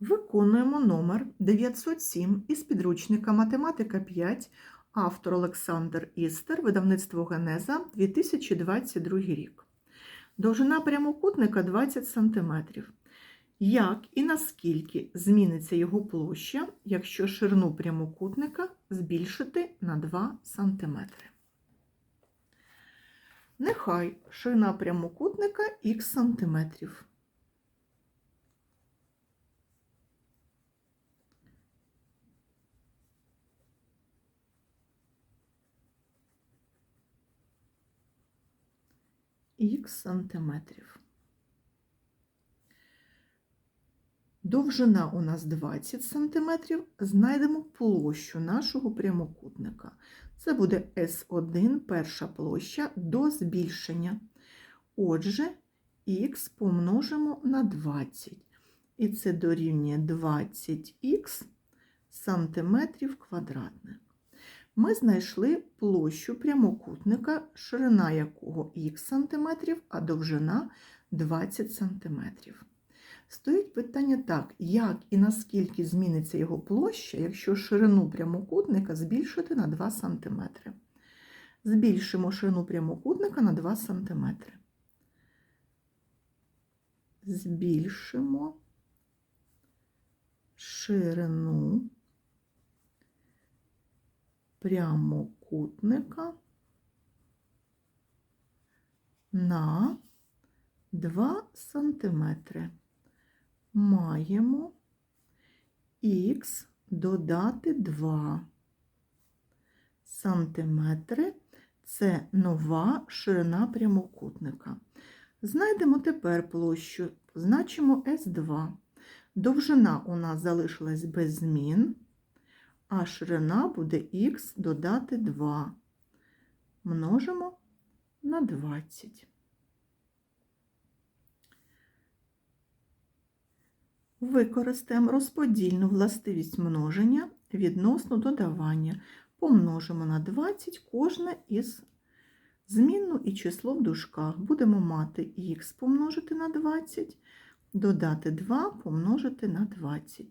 Виконуємо номер 907 із підручника Математика 5, автор Олександр Істер, видавництво Генеза, 2022 рік. Довжина прямокутника 20 см. Як і наскільки зміниться його площа, якщо ширину прямокутника збільшити на 2 см? Нехай ширина прямокутника х сантиметрів. Х сантиметрів. Довжина у нас 20 сантиметрів. Знайдемо площу нашого прямокутника. Це буде S1, перша площа до збільшення. Отже, х помножимо на 20. І це дорівнює 20х сантиметрів квадратних. Ми знайшли площу прямокутника, ширина якого х сантиметрів, а довжина 20 сантиметрів. Стоїть питання так, як і наскільки зміниться його площа, якщо ширину прямокутника збільшити на 2 см. Збільшимо ширину прямокутника на 2 см. Збільшимо ширину прямокутника на 2 сантиметри. Маємо х додати 2 сантиметри. Це нова ширина прямокутника. Знайдемо тепер площу, позначимо S2. Довжина у нас залишилась без змін, а ширина буде х додати 2. Множимо на 20. Використаємо розподільну властивість множення відносно додавання. Помножимо на 20 кожне із змінну і число в дужках. Будемо мати х помножити на 20, додати 2 помножити на 20.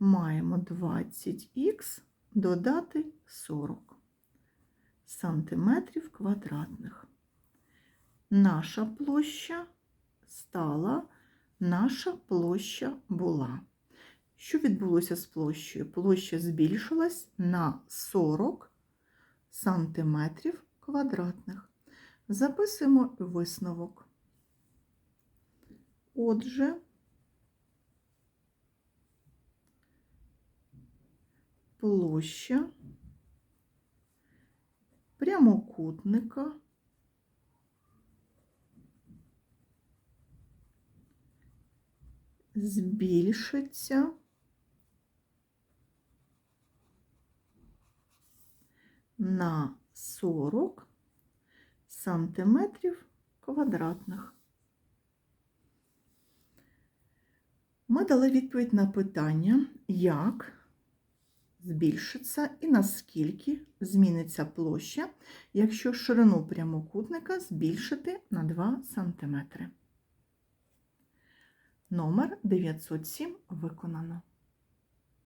Маємо 20х додати 40 сантиметрів квадратних. Наша площа стала наша площа була. Що відбулося з площею? Площа збільшилась на 40 сантиметрів квадратних. Записуємо висновок. Отже, площа прямокутника збільшиться на 40 сантиметрів квадратних. Ми дали відповідь на питання, як збільшиться і наскільки зміниться площа, якщо ширину прямокутника збільшити на 2 см. Номер 907 виконано.